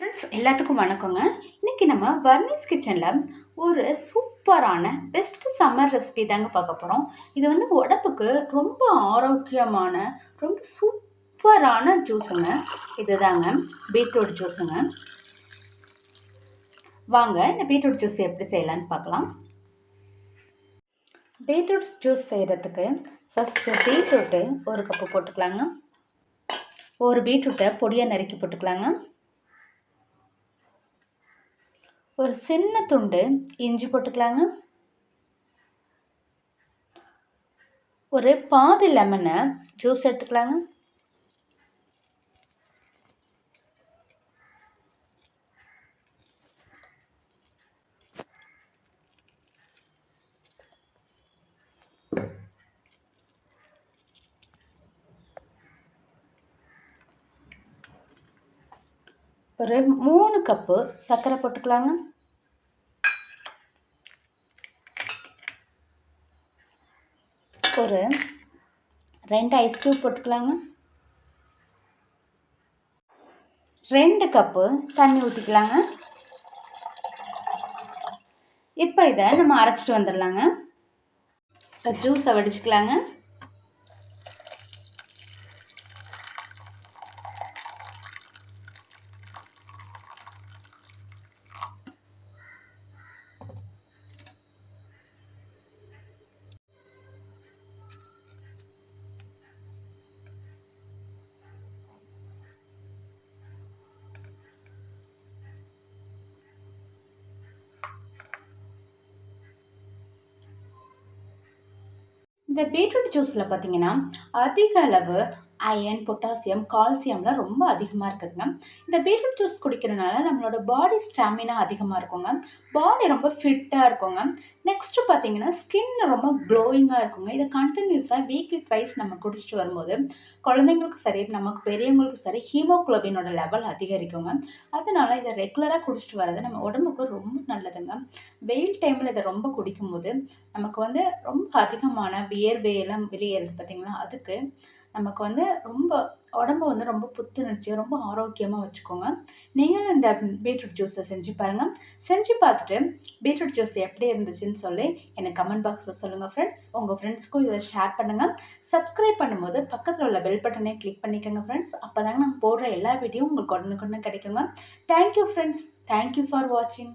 Friends எல்லாத்துக்கும் வணக்கங்க. இன்றைக்கி நம்ம வர்னிஸ் கிச்சனில் ஒரு சூப்பரான பெஸ்ட் சம்மர் ரெசிபி தாங்க பார்க்க போகிறோம் இது வந்து உடம்புக்கு ரொம்ப ஆரோக்கியமான ரொம்ப சூப்பரான ஜூஸுங்க இது தாங்க பீட்ரூட் ஜூஸுங்க வாங்க இந்த பீட்ரூட் ஜூஸ் எப்படி செய்யலான்னு பார்க்கலாம். பீட்ரூட் ஜூஸ் செய்கிறதுக்கு ஃபஸ்ட்டு பீட்ரூட்டு ஒரு கப்பு போட்டுக்கலாங்க. ஒரு பீட்ரூட்டை பொடியாக நறுக்கி போட்டுக்கலாங்க. ஒரு சின்ன துண்டு இஞ்சி போட்டுக்கலாங்க. ஒரு பாதி லெமனை ஜூஸ் எடுத்துக்கலாங்க. ஒரு மூணு கப்பு சர்க்கரை போட்டுக்கலாங்க. ஒரு ரெண்டு ஐஸ் க்யூப் போட்டுக்கலாங்க. ரெண்டு கப்பு தண்ணி ஊற்றிக்கலாங்க இப்போ இதை நம்ம அரைச்சிட்டு வந்துடலாங்க ஜூஸை வடிச்சுக்கலாங்க. இந்த பீட்ரூட் ஜூஸில் பார்த்தீங்கன்னா அதிக அளவு அயன் பொட்டாசியம் கால்சியம்லாம் ரொம்ப அதிகமாக இருக்குதுங்க. இந்த பீட்ரூட் ஜூஸ் குடிக்கிறனால நம்மளோட பாடி ஸ்டாமினா அதிகமாக இருக்குங்க. பாடி ரொம்ப ஃபிட்டாக இருக்குங்க. நெக்ஸ்ட்டு பார்த்தீங்கன்னா ஸ்கின் ரொம்ப க்ளோயிங்காக இருக்குங்க. இதை கண்டினியூஸாக வீக்லி ட்வைஸ் நம்ம குடிச்சிட்டு வரும்போது குழந்தைங்களுக்கு சரி நமக்கு பெரியவங்களுக்கு சரி ஹீமோக்ளோபினோட லெவல் அதிகரிக்குங்க. அதனால் இதை ரெகுலராக குடிச்சிட்டு வர்றது நம்ம உடம்புக்கு ரொம்ப நல்லதுங்க. வெயில் டைமில் இதை ரொம்ப குடிக்கும்போது நமக்கு வந்து ரொம்ப அதிகமான வியர்வையெல்லாம் வெளியேறது பார்த்திங்களா? அதுக்கு நமக்கு வந்து ரொம்ப உடம்பு வந்து ரொம்ப புத்துணர்ச்சியாக ரொம்ப ஆரோக்கியமாக வச்சுக்கோங்க. நீங்களும் இந்த பீட்ரூட் ஜூஸை செஞ்சு பாருங்கள் செஞ்சு பார்த்துட்டு பீட்ரூட் ஜூஸ் எப்படி இருந்துச்சுன்னு சொல்லி எனக்கு கமெண்ட் பாக்ஸில் சொல்லுங்கள் ஃப்ரெண்ட்ஸ் உங்கள் ஃப்ரெண்ட்ஸ்க்கும் இதை ஷேர் பண்ணுங்கள் சப்ஸ்கிரைப் பண்ணும்போது பக்கத்தில் உள்ள பெல் பட்டனே கிளிக் பண்ணிக்கோங்க ஃப்ரெண்ட்ஸ் அப்போ தாங்க நாங்கள் போடுற எல்லா வீடியோவும் உங்களுக்கு உடனுக்குன்னு கிடைக்குங்க. தேங்க்யூ ஃப்ரெண்ட்ஸ் தேங்க்யூ ஃபார் வாட்சிங்